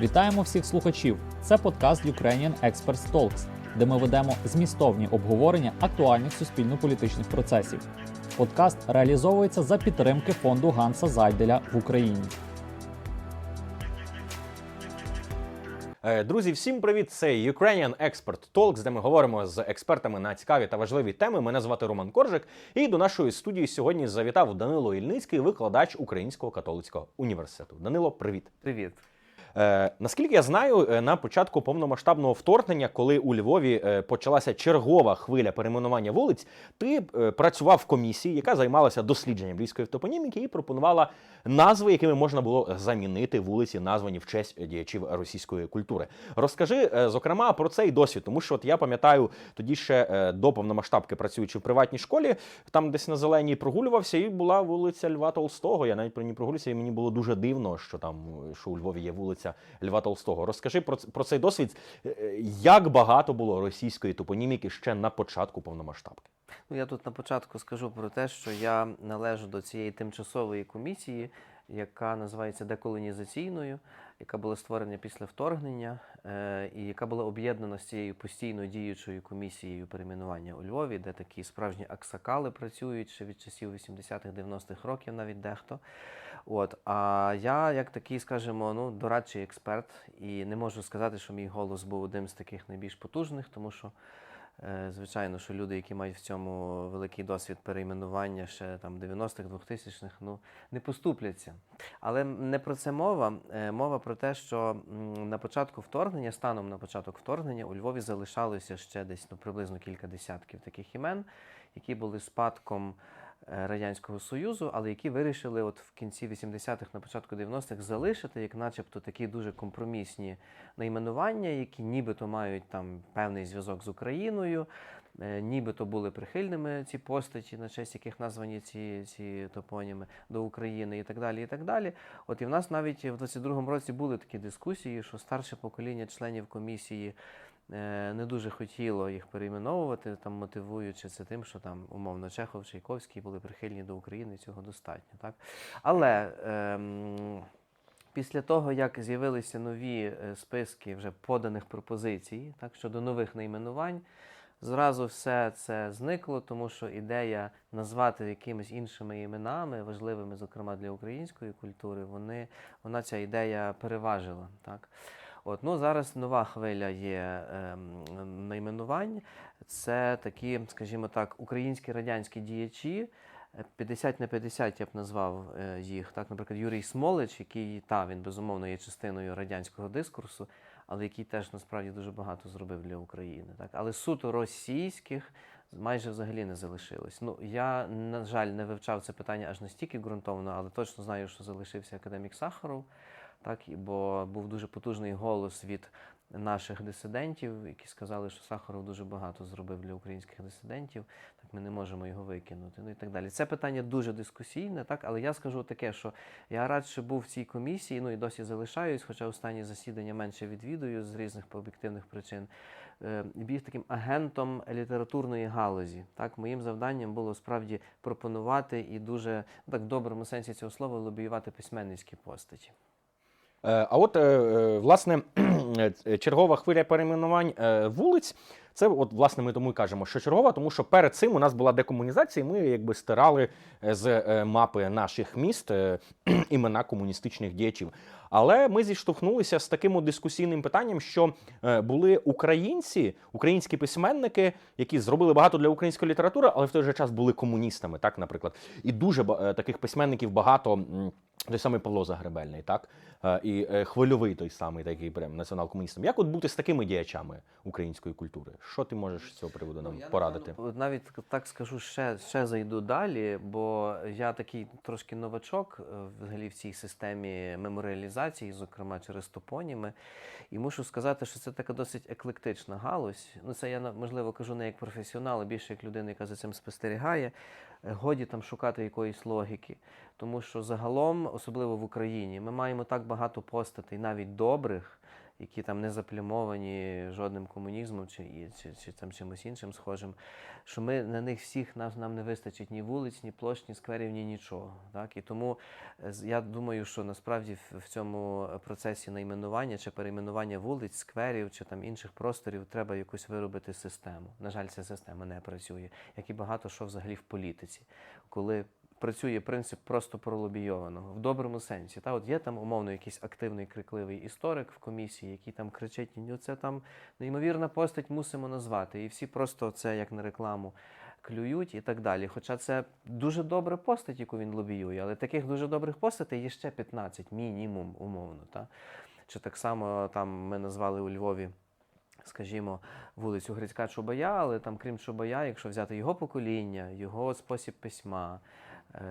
Вітаємо всіх слухачів! Це подкаст Ukrainian Experts Talks, де ми ведемо змістовні обговорення актуальних суспільно-політичних процесів. Подкаст реалізовується за підтримки фонду Ганса Зайделя в Україні. Е, Друзі, всім привіт! Це Ukrainian Expert Talks, де ми говоримо з експертами на цікаві та важливі теми. Мене звати Роман Коржик. І до нашої студії сьогодні завітав Данило Ільницький, викладач Українського католицького університету. Данило, привіт! Привіт. Е, наскільки я знаю, е, на початку повномасштабного вторгнення, коли у Львові е, почалася чергова хвиля перейменування вулиць, ти е, працював в комісії, яка займалася дослідженням львівської топоніміки і пропонувала назви, якими можна було замінити вулиці, названі в честь діячів російської культури. Розкажи, зокрема, про цей досвід, тому що от я пам'ятаю, тоді ще до повномасштабки працюючи в приватній школі, там десь на зеленій прогулювався, і була вулиця Льва Толстого. Я навіть про ній прогулювався, і мені було дуже дивно, що там що у Львові є вулиця Льва Толстого. Розкажи про, про цей досвід, Е, е, як багато було російської топоніміки ще на початку повномасштабки. Ну, я тут на початку скажу про те, що я належу до цієї тимчасової комісії, яка називається деколонізаційною, яка була створена після вторгнення, е, і яка була об'єднана з цією постійно діючою комісією перейменування у Львові, де такі справжні аксакали працюють ще від часів 80-х, 90-х років, навіть дехто. От, а я, як такий, скажімо, ну, дорадчий експерт, і не можу сказати, що мій голос був одним з таких найбільш потужних, тому що Е, Звичайно, що люди, які мають в цьому великий досвід перейменування ще там 90-х, 2000-х, ну не поступляться. Але не про це мова. Е, Мова про те, що на початку вторгнення, станом на початок вторгнення, у Львові залишалося ще десь ну, приблизно кілька десятків таких імен, які були спадком Радянського Союзу, але які вирішили от в кінці 80-х, на початку 90-х залишити, як начебто такі дуже компромісні найменування, які нібито мають там певний зв'язок з Україною, е, нібито були прихильними ці постаті, на честь яких названі ці, ці топоніми до України і так далі. І так далі. От і в нас навіть в 22-му році були такі дискусії, що старше покоління членів комісії. Е, Не дуже хотіло їх перейменовувати, там мотивуючи це тим, що там умовно Чехов, Чайковський були прихильні до України, цього достатньо. Так? Але ем, Після того, як з'явилися нові е, списки вже поданих пропозицій так, щодо нових найменувань, зразу все це зникло, тому що ідея назвати якимись іншими іменами, важливими, зокрема для української культури, вони, вона ця ідея переважила. Так. От, ну, зараз нова хвиля є ем, найменувань. Це такі, скажімо так, українські радянські діячі. Е, 50 на 50 я б назвав е, їх. Так, наприклад, Юрій Смолич, який та він безумовно є частиною радянського дискурсу, але який теж насправді дуже багато зробив для України. Так, але суто російських майже взагалі не залишилось. Ну я на жаль не вивчав це питання аж настільки ґрунтовно, але точно знаю, що залишився академік Сахаров. Так, бо був дуже потужний голос від наших дисидентів, які сказали, що Сахаров дуже багато зробив для українських дисидентів, так ми не можемо його викинути. Ну і так далі. Це питання дуже дискусійне, так, але я скажу таке, що я радше був в цій комісії, ну і досі залишаюсь, хоча останні засідання менше відвідую з різних об'єктивних причин. е, Був таким агентом літературної галузі. Так, моїм завданням було справді пропонувати і дуже ну, так в доброму сенсі цього слова лобіювати письменницькі постаті. Е, А от, е, е, власне, чергова хвиля перейменувань вулиць. Це, от, власне, ми тому і кажемо, що чергова, тому що перед цим у нас була декомунізація, і ми якби стирали з мапи наших міст імена комуністичних діячів. Але ми зіштовхнулися з таким дискусійним питанням, що е, були українці, українські письменники, які зробили багато для української літератури, але в той же час були комуністами, так, наприклад. І дуже е, таких письменників багато. той самий Павло Загребельний, так? Е, І хвильовий той самий такий прям націонал-комуністом. Як от бути з такими діячами української культури? Що ти можеш з цього приводу нам порадити? напевно, от навіть так скажу, ще, ще зайду далі, бо я такий трошки новачок взагалі в цій системі меморіалізації, зокрема через топоніми. І мушу сказати, що це така досить еклектична галузь. Ну, це я можливо кажу не як професіонал, а більше як людина, яка за цим спостерігає. Е, Годі там шукати якоїсь логіки. Тому що загалом, особливо в Україні, ми маємо так багато постатей, навіть добрих, які там не заплямовані жодним комунізмом чи, чи, чи там чимось іншим схожим, що ми на них всіх нам, нам не вистачить ні вулиць, ні площ, ні скверів, ні нічого. Так? І тому е, я думаю, що насправді в, цьому процесі найменування чи перейменування вулиць, скверів чи там інших просторів треба якусь виробити систему. На жаль, ця система не працює, як і багато що взагалі в політиці, коли працює принцип просто пролобійованого в доброму сенсі. Та от є там умовно якийсь активний крикливий історик в комісії, який там кричить: ну це там неймовірна постать, мусимо назвати. І всі просто це як на рекламу клюють і так далі. Хоча це дуже добра постать, яку він лобіює, але таких дуже добрих постатей є ще 15, мінімум, умовно. Та? Чи так само там ми назвали у Львові. Скажімо, вулицю Грицька Чубая, але там, крім Чубая, якщо взяти його покоління, його спосіб письма,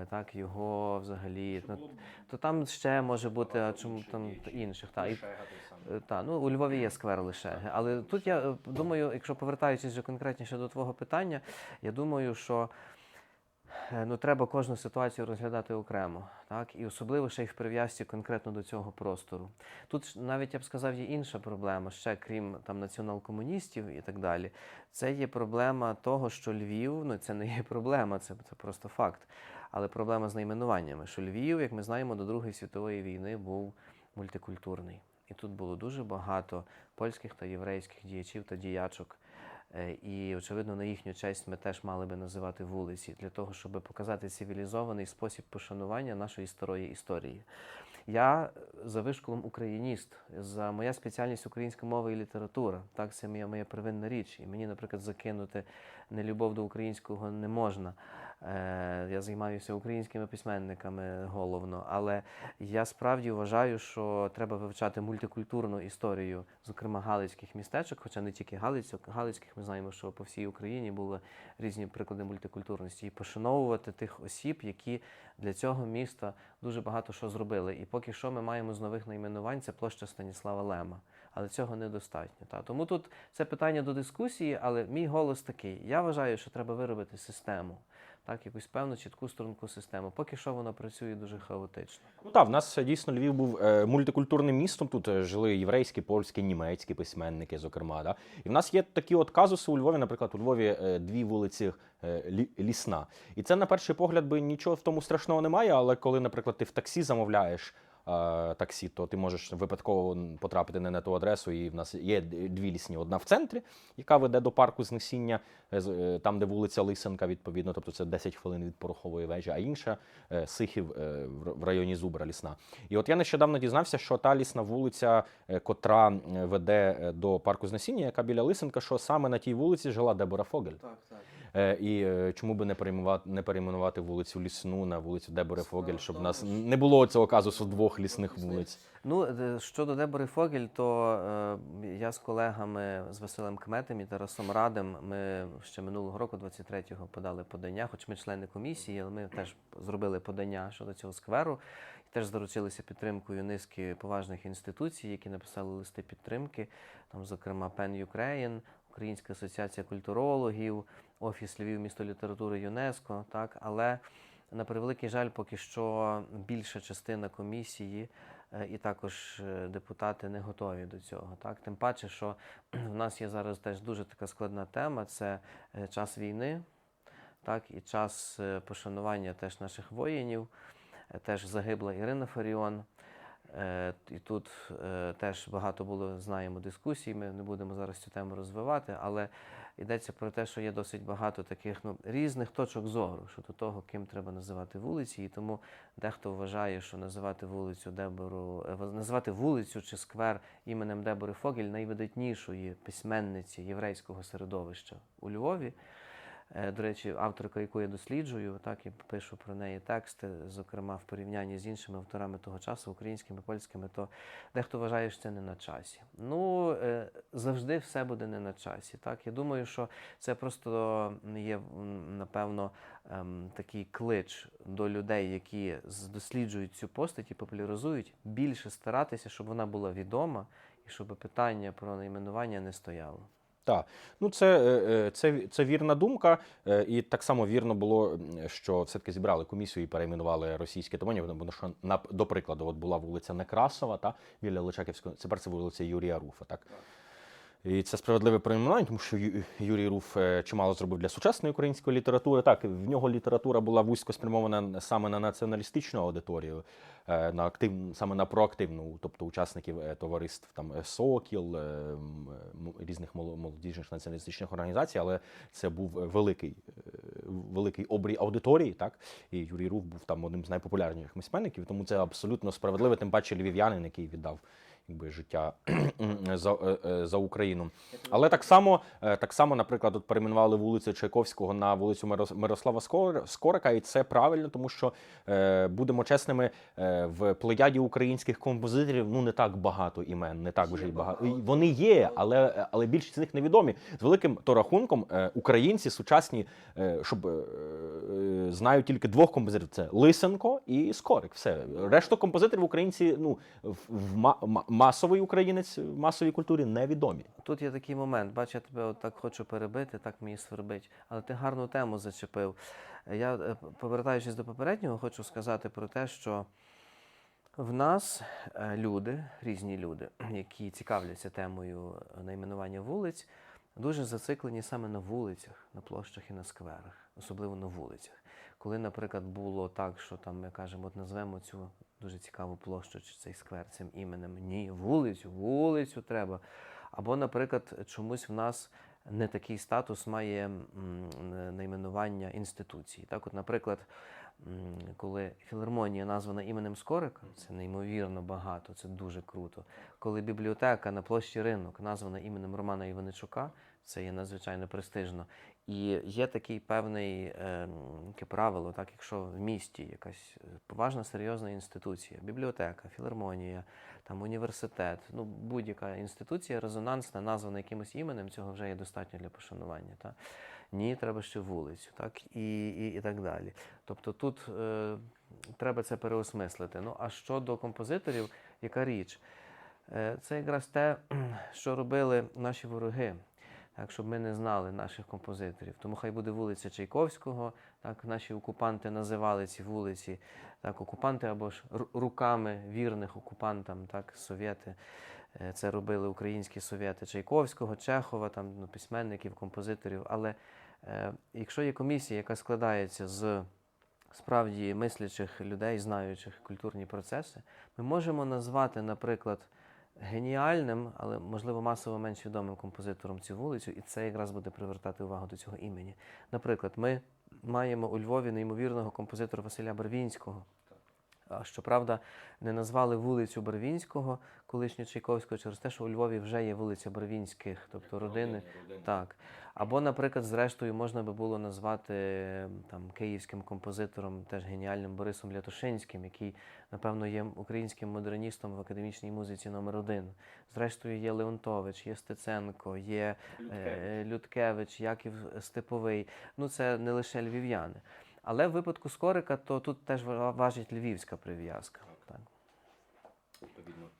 так, його взагалі, ну, то там ще може бути, а чому там інших. Та, і, Е, Та, ну у Львові є сквер лише. Але тут я е, думаю, якщо повертаючись конкретніше до твого питання, я думаю, що е, ну, треба кожну ситуацію розглядати окремо, так? І особливо ще й в прив'язці конкретно до цього простору. Тут навіть я б сказав, є інша проблема, ще крім там націонал-комуністів і так далі. Це є проблема того, що Львів, ну це не є проблема, це, це просто факт. Але проблема з найменуваннями, що Львів, як ми знаємо, до Другої світової війни був мультикультурний. І тут було дуже багато польських та єврейських діячів та діячок. Е, І, очевидно, на їхню честь ми теж мали би називати вулиці для того, щоб показати цивілізований спосіб пошанування нашої старої історії. Я за вишколом україніст, за моя спеціальність українська мова і література. Так, це моя, моя первинна річ. І мені, наприклад, закинути нелюбов до українського не можна. Е, я займаюся українськими письменниками головно, але я справді вважаю, що треба вивчати мультикультурну історію, зокрема галицьких містечок, хоча не тільки галицьок, галицьких, ми знаємо, що по всій Україні були різні приклади мультикультурності, і пошановувати тих осіб, які для цього міста дуже багато що зробили. І поки що ми маємо з нових найменувань це площа Станіслава Лема. Але цього недостатньо. Та. Тому тут це питання до дискусії, але мій голос такий. Я вважаю, що треба виробити систему, так, якусь певну чітку струнку систему. Поки що вона працює дуже хаотично. Ну так, в нас дійсно Львів був е, мультикультурним містом. Тут е, жили єврейські, польські, німецькі письменники, зокрема. Да? І в нас є такі от казуси у Львові, наприклад, у Львові е, дві вулиці лісна. І це на перший погляд би нічого в тому страшного немає, але коли, наприклад, ти в таксі замовляєш. Е, Таксі, то ти можеш випадково потрапити не на ту адресу, і в нас є дві лісні. Одна в центрі, яка веде до парку Знесіння, е, е, там, де вулиця Лисенка, відповідно, тобто це 10 хвилин від порохової вежі, а інша Сихів в- районі Зубра лісна. І от я нещодавно дізнався, що та лісна вулиця, котра веде до парку Знесіння, яка біля Лисенка, що саме на тій вулиці жила Дебора Фогель. Так, так. Е, І е, чому би не перейменувати, не перейменувати вулицю Лісну на вулицю Дебори Фогель, щоб в нас не було цього казусу двох лісних вулиць. Ну, е, щодо Дебори Фогель, то е, я з колегами з Василем Кметом і Тарасом Радем, ми ще минулого року, 23-го, подали подання, хоч ми члени комісії, але ми теж зробили подання щодо цього скверу. Теж заручилися підтримкою низки поважних інституцій, які написали листи підтримки, там, зокрема, Pen Ukraine, Українська асоціація культурологів, Офіс Львів, місто літератури ЮНЕСКО. Так, але на превеликий жаль, поки що більша частина комісії е, і також е, депутати не готові до цього. Так? Тим паче, що в нас є зараз теж дуже така складна тема це е, час війни, так, і час пошанування теж наших воїнів. Теж загибла Ірина Фаріон. Е, І тут е, теж багато було, знаємо, дискусій. Ми не будемо зараз цю тему розвивати, але йдеться про те, що є досить багато таких ну, різних точок зору щодо того, ким треба називати вулиці. І тому дехто вважає, що називати вулицю Дебору, е, називати вулицю чи сквер іменем Дебори Фогель найвидатнішої письменниці єврейського середовища у Львові. Е, До речі, авторка, яку я досліджую, так і пишу про неї тексти, зокрема в порівнянні з іншими авторами того часу, українськими, польськими, то дехто вважає, що це не на часі. Ну е, завжди все буде не на часі. Так я думаю, що це просто є напевно ем, такий клич до людей, які досліджують цю постать і популяризують, більше старатися, щоб вона була відома і щоб питання про найменування не стояло. Так, ну це, е, е, це, це вірна думка, е, і так само вірно було, що все-таки зібрали комісію і перейменували російське томонів, тому що, на, до прикладу, от була вулиця Некрасова, та, біля Личаківського, тепер це вулиця Юрія Руфа, так? І це справедливе перейменування, тому що Юрій Руф е, чимало зробив для сучасної української літератури. Так, в нього література була вузько спрямована саме на націоналістичну аудиторію, е, на актив, саме на проактивну, тобто учасників е, товариств там Сокіл, різних моло- молодіжних націоналістичних організацій, але це був великий, великий обрій аудиторії. Так і Юрій Руф був там одним з найпопулярніших письменників, тому це абсолютно справедливо, тим паче львів'янин, який віддав якби життя за, е, е, за Україну. Але так само, е, так само, наприклад, от перейменували вулицю Чайковського на вулицю Мирос- Мирослава Скорика, і це правильно, тому що будемо чесними, в плеяді українських композиторів ну не так багато імен, не так вже й багато. Вони є, але, але більшість з них невідомі. З великим то рахунком українці сучасні, щоб знають тільки двох композиторів: це Лисенко і Скорик. Все решту композиторів українці ну в, масовий українець в масовій культурі невідомі. Тут є такий момент, бач, я тебе так хочу перебити, так мені свербить. Але ти гарну тему зачепив. Я, е, повертаючись до попереднього, хочу сказати про те, що в нас е, люди, різні люди, які цікавляться темою найменування вулиць, дуже зациклені саме на вулицях, на площах і на скверах, особливо на вулицях. Коли, наприклад, було так, що там ми кажемо, от назвемо цю дуже цікаву площу чи цей сквер цим іменем. Ні, вулицю, вулицю треба. Або, наприклад, чомусь в нас не такий статус має найменування інституції. Так, от, наприклад, коли філармонія названа іменем Скорика, це неймовірно багато, це дуже круто. Коли бібліотека на площі ринок названа іменем Романа Іваничука, це є надзвичайно престижно. І є такий певний е, правило, так, якщо в місті якась е, поважна серйозна інституція, бібліотека, філармонія, там університет, ну будь-яка інституція резонансна, названа якимось іменем, цього вже є достатньо для пошанування. Так? Ні, треба ще вулицю, так і, і, і так далі. Тобто тут е, треба це переосмислити. Ну а щодо композиторів, яка річ? Е, це якраз те, що робили наші вороги. Так, щоб ми не знали наших композиторів. Тому хай буде вулиця Чайковського. Так, наші окупанти називали ці вулиці так, окупанти або ж руками вірних окупантам, так, совєти. Е, Це робили українські совєти Чайковського, Чехова, там, ну, письменників, композиторів. Але е, якщо є комісія, яка складається з справді мислячих людей, знаючих культурні процеси, ми можемо назвати, наприклад, геніальним, але можливо масово менш відомим композитором цю вулицю, і це якраз буде привертати увагу до цього імені. Наприклад, ми маємо у Львові неймовірного композитора Василя Барвінського. Щоправда, не назвали вулицю Барвінського, колишню Чайковського, через те, що у Львові вже є вулиця Барвінських, тобто родини. Так. Або, наприклад, зрештою, можна би було назвати е, там, київським композитором, теж геніальним Борисом Лятошинським, який, напевно, є українським модерністом в академічній музиці номер один. Зрештою, є Леонтович, є Стеценко, є е, Людкевич, Яків Степовий. Ну, це не лише львів'яни. Але в випадку Скорика, то тут теж важить львівська прив'язка. Так. Е,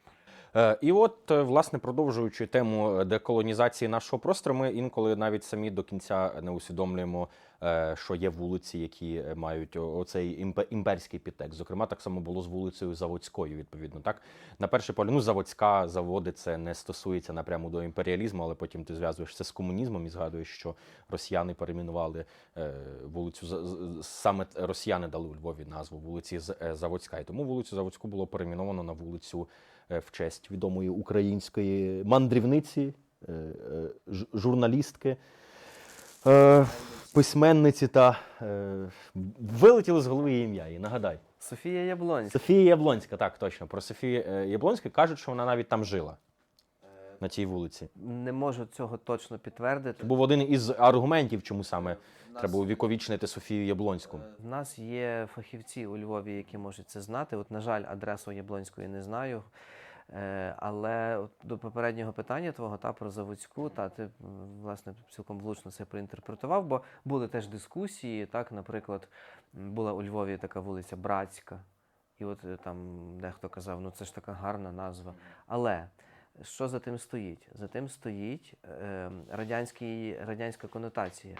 І от, е, власне, продовжуючи тему деколонізації нашого простору, ми інколи навіть самі до кінця не усвідомлюємо, е, що є вулиці, які е, мають оцей імперський підтекст. Зокрема, так само було з вулицею Заводською, відповідно. Так, на перший погляд, ну, Заводська, заводи це не стосується напряму до імперіалізму, але потім ти зв'язуєш це з комунізмом і згадуєш, що росіяни перейменували е, вулицю саме росіяни дали у Львові назву вулиці е, Заводська. І тому вулицю Заводську було перейменовано на вулицю е, в честь відомої української мандрівниці, е, е, журналістки, е, письменниці та е, вилетіло з голови її ім'я. І нагадай. Софія Яблонська. Софія Яблонська, так точно. Про Софію е, Яблонську кажуть, що вона навіть там жила. На цій вулиці. Не можу цього точно підтвердити. Це був один із аргументів, чому саме треба увіковічнити Софію Яблонську. В нас є фахівці у Львові, які можуть це знати. От, на жаль, адресу Яблонської не знаю. Е, Але до попереднього питання твого та про Заводську, та ти власне цілком влучно це проінтерпретував, бо були теж дискусії. Так, наприклад, була у Львові така вулиця Братська, і от е, там дехто казав, ну це ж така гарна назва. Але Що за тим стоїть? За тим стоїть е, радянська конотація.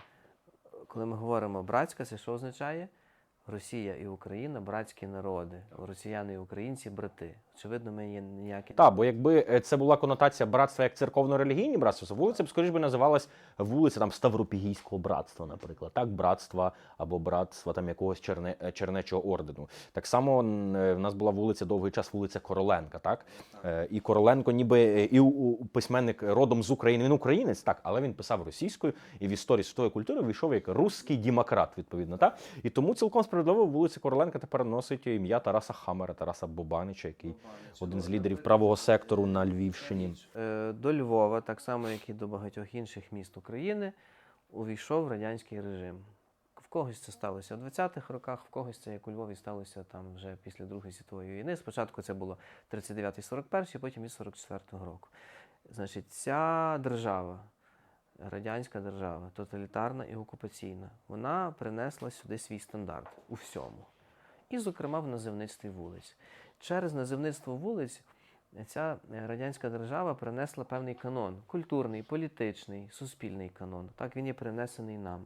Коли ми говоримо братська, це що означає? Росія і Україна братські народи, росіяни і українці брати. Очевидно, ми є ніякі Так, бо якби е, це була конотація братства як церковно-релігійні братства, то вулиця б, скоріш би, називалась вулиця там Ставропігійського братства, наприклад, так, братства або братства там якогось черне, е, чернечого ордену. Так само е, в нас була вулиця довгий час, вулиця Короленка, так? Е, І Короленко, ніби і у- письменник родом з України. Він українець, так, але він писав російською і в історії світової культури вийшов як русський демократ, відповідно. Так? І тому цілком справедливо вулиця Короленка тепер носить ім'я Тараса Хамера, Тараса Бобанича, який один з лідерів правого сектору на Львівщині. Е, до Львова, так само як і до багатьох інших міст України, увійшов радянський режим. В когось це сталося в 20-х роках, в когось це як у Львові сталося там вже після Другої світової війни. Спочатку це було 39-41, потім від 44-го року. Значить, ця держава, радянська держава, тоталітарна і окупаційна, вона принесла сюди свій стандарт у всьому. І, зокрема, в називництві вулиць. Через називництво вулиць ця е, радянська держава принесла певний канон культурний, політичний, суспільний канон. Так він є принесений нам.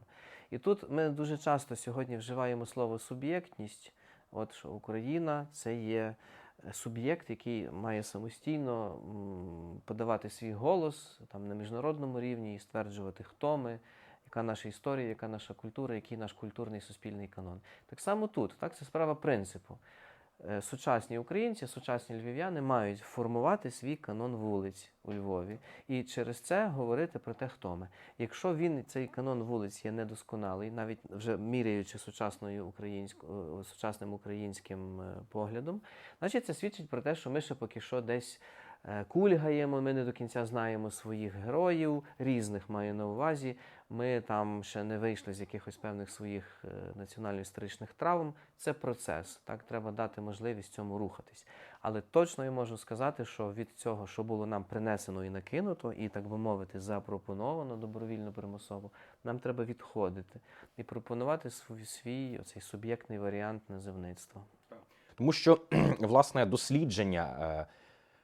І тут ми дуже часто сьогодні вживаємо слово суб'єктність. От що Україна це є е, суб'єкт, який має самостійно подавати свій голос там на міжнародному рівні і стверджувати, хто ми, яка наша історія, яка наша культура, який наш культурний суспільний канон. Так само тут, так це справа принципу. Е, Сучасні українці, сучасні львів'яни мають формувати свій канон вулиць у Львові і через це говорити про те, хто ми. Якщо він цей канон вулиць є недосконалий, навіть вже міряючи сучасною українсько, е, сучасним українським е, поглядом, значить це свідчить про те, що ми ще поки що десь кульгаємо, ми не до кінця знаємо своїх героїв, різних маю на увазі. Ми там ще не вийшли з якихось певних своїх е, національно-історичних травм. Це процес. Так треба дати можливість цьому рухатись. Але точно я можу сказати, що від цього, що було нам принесено і накинуто, і так би мовити, запропоновано добровільно примусово, нам треба відходити і пропонувати свій, свій оцей суб'єктний варіант називництва. Тому що власне дослідження е,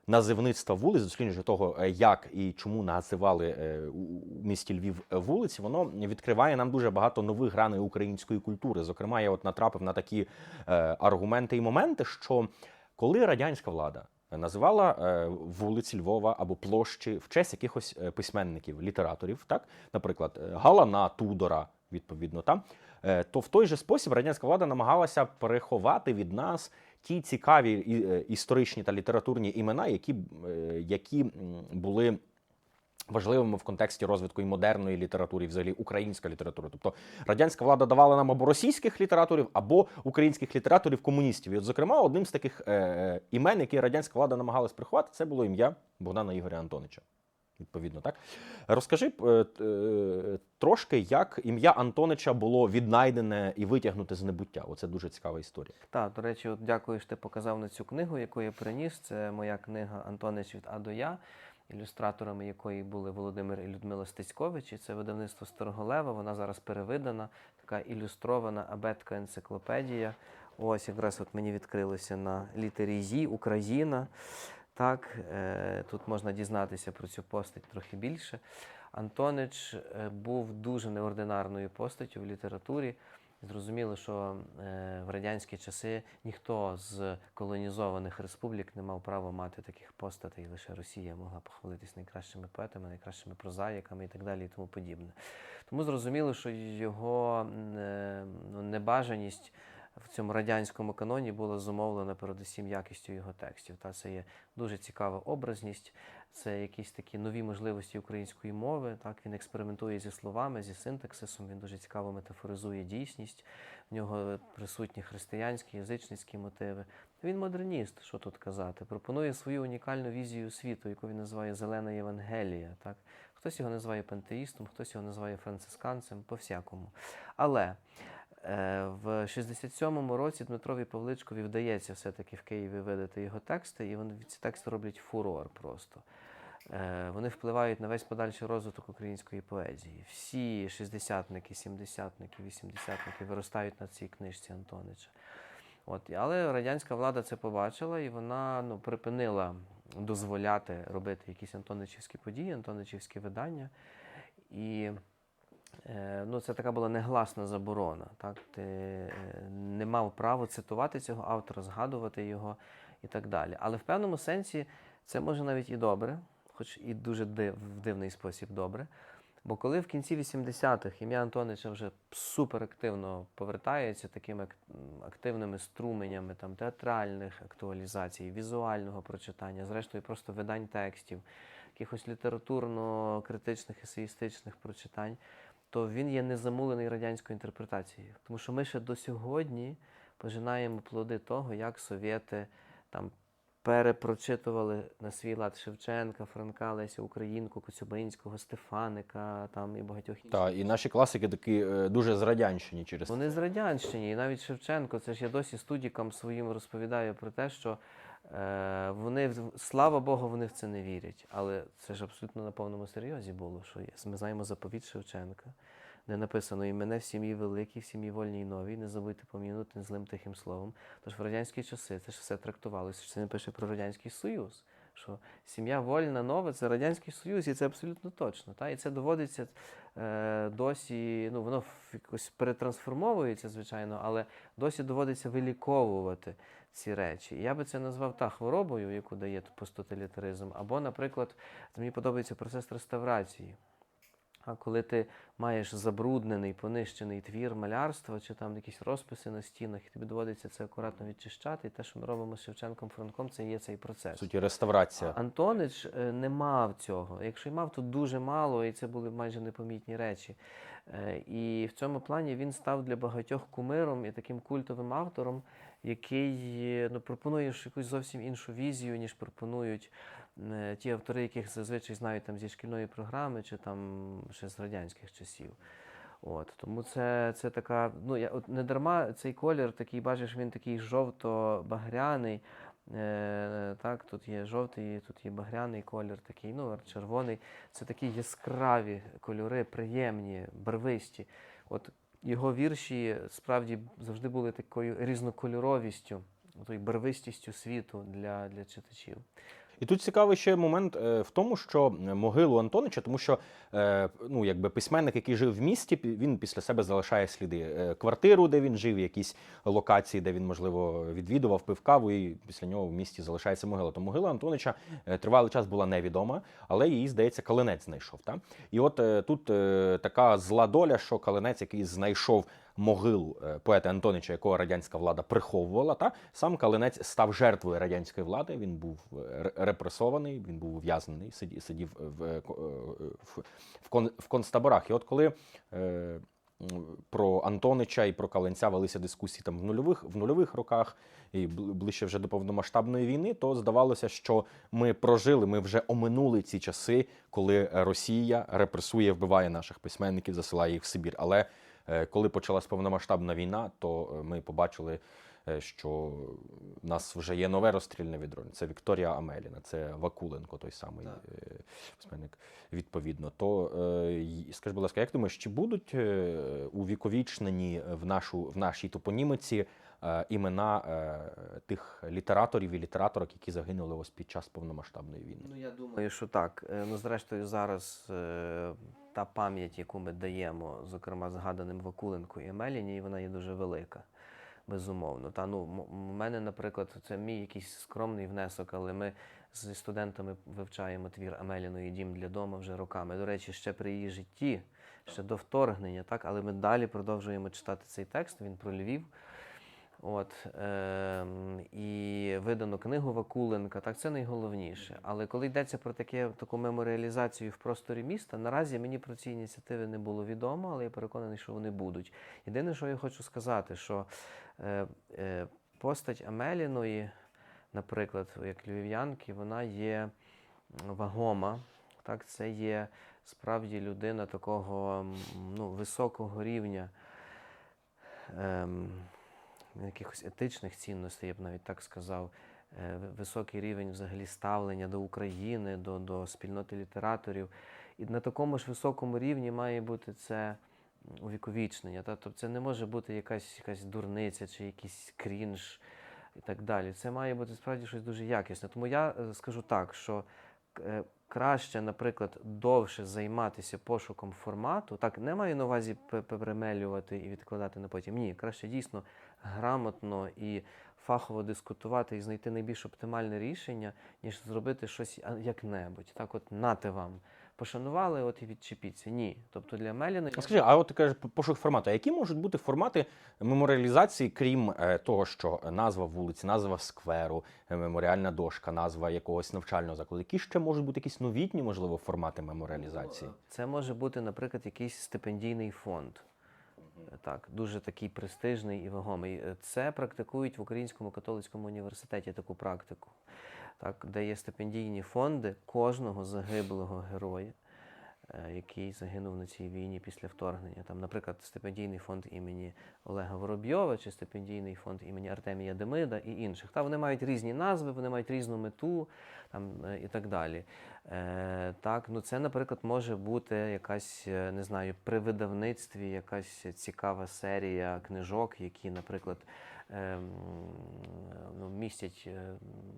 називництва вулиць, дослідження того, е, як і чому називали е, у місті Львів е, вулиці, воно відкриває нам дуже багато нових граней української культури. Зокрема, я от натрапив на такі аргументи і моменти, що коли радянська влада називала вулиці Львова або площі в честь якихось письменників, літераторів, так, наприклад, Галана, Тудора, відповідно, там, то в той же спосіб радянська влада намагалася переховати від нас ті цікаві е, історичні та літературні імена, які, е, які були. Важливими в контексті розвитку і модерної літератури, і взагалі української літератури. Тобто радянська влада давала нам або російських літераторів, або українських літераторів комуністів. І, от, зокрема, одним з таких е, імен, які радянська влада намагалась приховати, це було ім'я Богдана Ігоря Антонича. Відповідно, так розкажи е, е, трошки, як ім'я Антонича було віднайдене і витягнуте з небуття. Оце дуже цікава історія. Так, до речі, от дякую, що ти показав на цю книгу, яку я приніс. Це моя книга Антонич від А до Я, ілюстраторами якої були Володимир і Людмила Стецькович. І це видавництво Староголева. Вона зараз перевидана, така ілюстрована абетка енциклопедія. Ось якраз от мені відкрилося на літері Зі Україна. Так, е, тут можна дізнатися про цю постать трохи більше. Антонич е, був дуже неординарною постаттю в літературі. Зрозуміло, що е, в радянські часи ніхто з колонізованих республік не мав права мати таких постатей. Лише Росія могла похвалитись найкращими поетами, найкращими прозаїками і так далі, і тому подібне. Тому зрозуміло, що його ну, небажаність в цьому радянському каноні була зумовлена передусім якістю його текстів. Та це є дуже цікава образність, це якісь такі нові можливості української мови. Так він експериментує зі словами, зі синтаксисом. Він дуже цікаво метафоризує дійсність. В нього присутні християнські, язичницькі мотиви. Він модерніст, що тут казати. Пропонує свою унікальну візію світу, яку він називає Зелена Євангелія. Так? Хтось його називає пантеїстом, хтось його називає францисканцем, по-всякому. Але Е, В 67-му році Дмитрові Павличкові вдається все-таки в Києві видати його тексти, і вони ці тексти роблять фурор просто. Е, Вони впливають на весь подальший розвиток української поезії. Всі шістдесятники, сімдесятники, вісімдесятники виростають на цій книжці Антонича. От, але радянська влада це побачила і вона ну, припинила дозволяти робити якісь антоничівські події, антоничівські видання. І е, ну, це така була негласна заборона. Так? Ти е, не мав права цитувати цього автора, згадувати його і так далі. Але в певному сенсі це може навіть і добре, хоч і дуже див, в дивний спосіб добре. Бо коли в кінці 80-х ім'я Антонича вже суперактивно повертається такими активними струменями там, театральних актуалізацій, візуального прочитання, зрештою просто видань текстів, якихось літературно-критичних, есеїстичних прочитань, то він є незамулений радянською інтерпретацією. Тому що ми ще до сьогодні пожинаємо плоди того, як совєти там перепрочитували на свій лад Шевченка, Франка, Лесю Українку, Коцюбинського, Стефаника там і багатьох інших. Та, і наші класики такі е, дуже зрадянщині через Вони з Радянщині, і навіть Шевченко, це ж я досі студікам своїм розповідаю про те, що вони, слава Богу, вони в це не вірять. Але це ж абсолютно на повному серйозі було, що ми знаємо заповіт Шевченка, де написано і мене в сім'ї великій, в сім'ї вольній і новій, не забудьте помінути злим тихим словом. Тож в радянські часи це ж все трактувалося, це не пише про Радянський Союз. Що сім'я вольна нова це Радянський Союз, і це абсолютно точно. Та? І це доводиться е, досі, ну воно якось перетрансформовується, звичайно, але досі доводиться виліковувати ці речі. Я би це назвав та хворобою, яку дає посттоталітаризм, або, наприклад, мені подобається процес реставрації. А коли ти маєш забруднений, понищений твір малярства, чи там якісь розписи на стінах, і тобі доводиться це акуратно відчищати, і те, що ми робимо з Шевченком Франком, це є цей в процес. суті реставрація. А Антонич е, не мав цього. Якщо й мав, то дуже мало, і це були майже непомітні речі. Е, І в цьому плані він став для багатьох кумиром і таким культовим автором, який е, ну, пропонує якусь зовсім іншу візію, ніж пропонують е, ті автори, яких зазвичай знають там зі шкільної програми чи там ще з радянських часів. От, тому це, це така, ну я от не дарма цей колір такий, бачиш, він такий жовто-багряний. Е, так, тут є жовтий, тут є багряний колір, такий, ну, червоний. Це такі яскраві кольори, приємні, барвисті. От його вірші справді завжди були такою різнокольоровістю, тою барвистістю світу для, для читачів. І тут цікавий ще момент е, в тому, що могилу Антонича, тому що е, ну, якби письменник, який жив в місті, він після себе залишає сліди. Е, Квартиру, де він жив, якісь локації, де він, можливо, відвідував, пив каву, і після нього в місті залишається могила. То могила Антонича тривалий час була невідома, але її, здається, калинець знайшов. Та? І от тут така зла доля, що калинець, який знайшов могилу е, поета Антонича, якого радянська влада приховувала, та сам Калинець став жертвою радянської влади. Він був е, репресований, він був ув'язнений, сиді- сидів в, е, в, в, концтаборах. І от коли про Антонича і про Каленця велися дискусії там в нульових, в нульових роках і ближче вже до повномасштабної війни, то здавалося, що ми прожили, ми вже оминули ці часи, коли Росія репресує, вбиває наших письменників, засилає їх в Сибір. Але коли почалась повномасштабна війна, то е, ми побачили, е, що в нас вже є нове розстрільне відро. Це Вікторія Амеліна, це Вакуленко, той самий е, письменник, відповідно. То е, скажи, будь ласка, як думаєш, чи будуть е, увіковічнені в нашу в нашій топонімиці е, імена е, тих літераторів і літераторок, які загинули ось під час повномасштабної війни? Ну, я думаю, що так. Е, Ну, зрештою, зараз е, та пам'ять, яку ми даємо, зокрема згаданим Вакуленку і Меліні, вона є дуже велика. Безумовно. Та ну у мене, наприклад, це мій якийсь скромний внесок, але ми зі студентами вивчаємо твір Амеліної дім для дому вже роками. До речі, ще при її житті, ще до вторгнення, так, але ми далі продовжуємо читати цей текст. Він про Львів. От, ем, і видано книгу Вакуленка, так це найголовніше. Але коли йдеться про таке, таку меморіалізацію в просторі міста, наразі мені про ці ініціативи не було відомо, але я переконаний, що вони будуть. Єдине, що я хочу сказати, що е, е, постать Амеліної, наприклад, як львів'янки, вона є вагома. Так, це є справді людина такого ну, високого рівня. Ем, якихось етичних цінностей, я б навіть так сказав, е, високий рівень взагалі ставлення до України, до, до спільноти літераторів. І на такому ж високому рівні має бути це увіковічнення. Тобто це не може бути якась, якась дурниця чи якийсь крінж. і так далі. Це має бути справді щось дуже якісне. Тому я е, скажу так, що е, краще, наприклад, довше займатися пошуком формату. Так, не маю на увазі пе- перемелювати і відкладати на потім. Ні, краще дійсно грамотно і фахово дискутувати і знайти найбільш оптимальне рішення, ніж зробити щось як-небудь. Так, от нате вам. Пошанували, от і відчепіться. Ні. Тобто для Меліна А Скажи, а от ти кажеш пошук формату. А які можуть бути формати меморіалізації, крім е, того, що назва вулиці, назва скверу, е, меморіальна дошка, назва якогось навчального закладу? Які ще можуть бути якісь новітні, можливо, формати меморіалізації? Це може бути, наприклад, якийсь стипендійний фонд. Так, дуже такий престижний і вагомий. Це практикують в Українському католицькому університеті таку практику, так, де є стипендійні фонди кожного загиблого героя, е, який загинув на цій війні після вторгнення. Там, наприклад, стипендійний фонд імені Олега Воробйова чи стипендійний фонд імені Артемія Демида і інших. Та вони мають різні назви, вони мають різну мету там, е, і так далі. Е, так, ну це, наприклад, може бути якась, е, не знаю, при видавництві якась цікава серія книжок, які, наприклад, ну, містять е,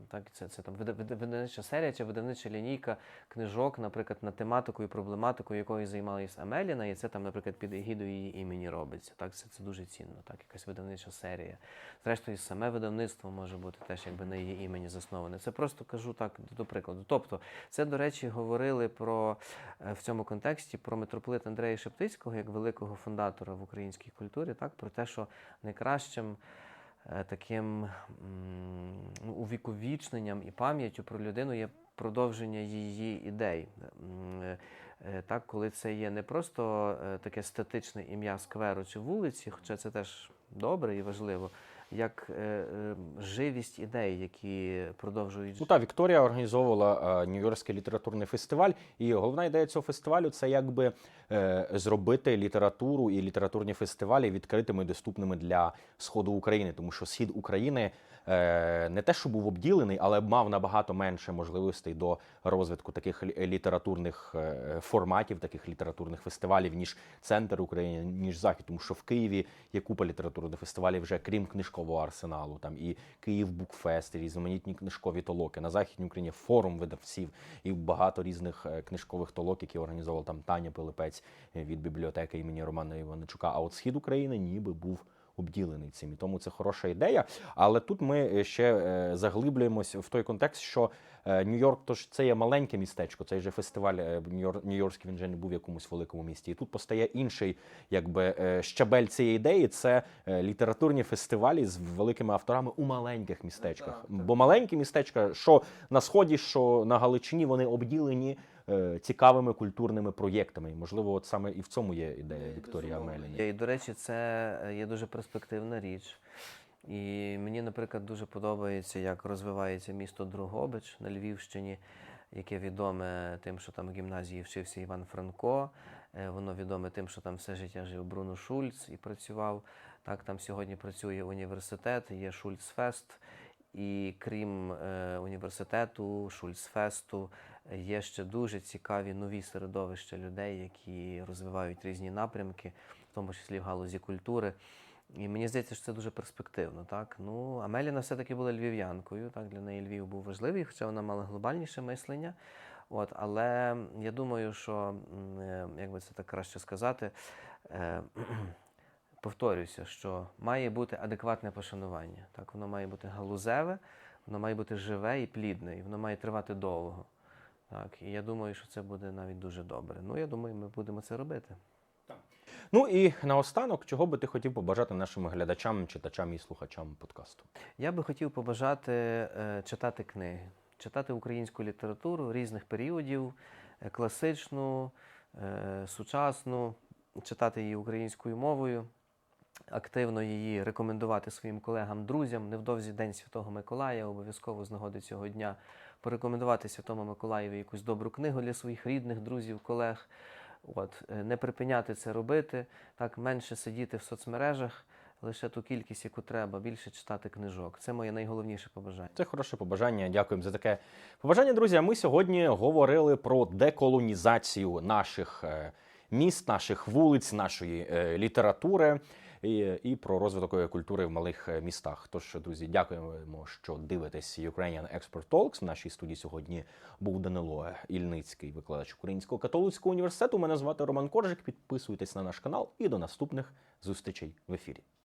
так, це, це там вида- вида- видавнича серія чи видавнича лінійка книжок, наприклад, на тематику і проблематику, якою займалась Амеліна, і це там, наприклад, під егідою її імені робиться. Так, це, це дуже цінно, так, якась видавнича серія. Зрештою, саме видавництво може бути теж якби на її імені засноване. Це просто кажу так до прикладу. Тобто, це, до речі, говорили про е, в цьому контексті про митрополита Андрея Шептицького як великого фундатора в українській культурі, так про те, що найкращим таким ну, увіковічненням і пам'яттю про людину є продовження її ідей. Е, е, Так, коли це є не просто е, таке статичне ім'я скверу чи вулиці, хоча це теж добре і важливо, як е, е, живість ідей, які продовжують Ну та Вікторія організовувала е, Нью-Йоркський літературний фестиваль, і головна ідея цього фестивалю це якби зробити літературу і літературні фестивалі відкритими і доступними для сходу України, тому що схід України не те, що був обділений, але мав набагато менше можливостей до розвитку таких літературних е, форматів, таких літературних фестивалів, ніж центр України, ніж захід, тому що в Києві є купа літературних фестивалів вже крім книжкового арсеналу. Там і Київ Букфест, і різноманітні книжкові толоки. На західній Україні форум видавців і багато різних е, книжкових толок, які організовувала там Таня Пилипець е, від бібліотеки імені Романа Іваничука. А от схід України ніби був. Обділений цим, і тому це хороша ідея. Але тут ми е, ще е, заглиблюємось в той контекст, що е, Нью-Йорк, то ж це є маленьке містечко, цей же фестиваль Нью-Йор- Нью-Йоркський, він же не був в якомусь великому місті. І тут постає інший якби щабель цієї ідеї. Це літературні фестивалі з великими авторами у маленьких містечках. Бо маленькі містечка, що на сході, що на Галичині, вони обділені цікавими культурними проєктами. Можливо, от саме і в цьому є ідея Вікторії Амеліні. І, до речі, це е, є дуже перспективна річ. І мені, наприклад, дуже подобається, як розвивається місто Другобич на Львівщині, яке відоме тим, що там в гімназії вчився Іван Франко. Е, Воно відоме тим, що там все життя жив Бруно Шульц і працював. Так, там сьогодні працює університет, є Шульцфест. І крім е, університету, Шульцфесту, е, є ще дуже цікаві нові середовища людей, які розвивають різні напрямки, в тому числі в галузі культури. І мені здається, що це дуже перспективно. Так? Ну, Амеліна все-таки була львів'янкою. Так? Для неї Львів був важливий, хоча вона мала глобальніше мислення. От, але я думаю, що, е, як би це так краще сказати, е, повторюся, що має бути адекватне пошанування. Так? Воно має бути галузеве, воно має бути живе і плідне, і воно має тривати довго. Так? І я думаю, що це буде навіть дуже добре. Ну, я думаю, ми будемо це робити. Ну і наостанок, чого би ти хотів побажати нашим глядачам, читачам і слухачам подкасту? Я би хотів побажати е, читати книги, читати українську літературу різних періодів, е, класичну, е, сучасну, читати її українською мовою, активно її рекомендувати своїм колегам, друзям. Невдовзі День Святого Миколая, обов'язково з нагоди цього дня порекомендувати Святому Миколаєві якусь добру книгу для своїх рідних, друзів, колег. От, е, не припиняти це робити, так менше сидіти в соцмережах, лише ту кількість, яку треба, більше читати книжок. Це моє найголовніше побажання. Це хороше побажання. Дякуємо за таке побажання, друзі. Ми сьогодні говорили про деколонізацію наших е, міст, наших вулиць, нашої е, літератури. І, і про розвиток е, культури в малих е, містах. Тож, друзі, дякуємо, що дивитесь Ukrainian Expert Talks. В нашій студії сьогодні був Данило Ільницький, викладач Українського католицького університету. Мене звати Роман Коржик. Підписуйтесь на наш канал і до наступних зустрічей в ефірі.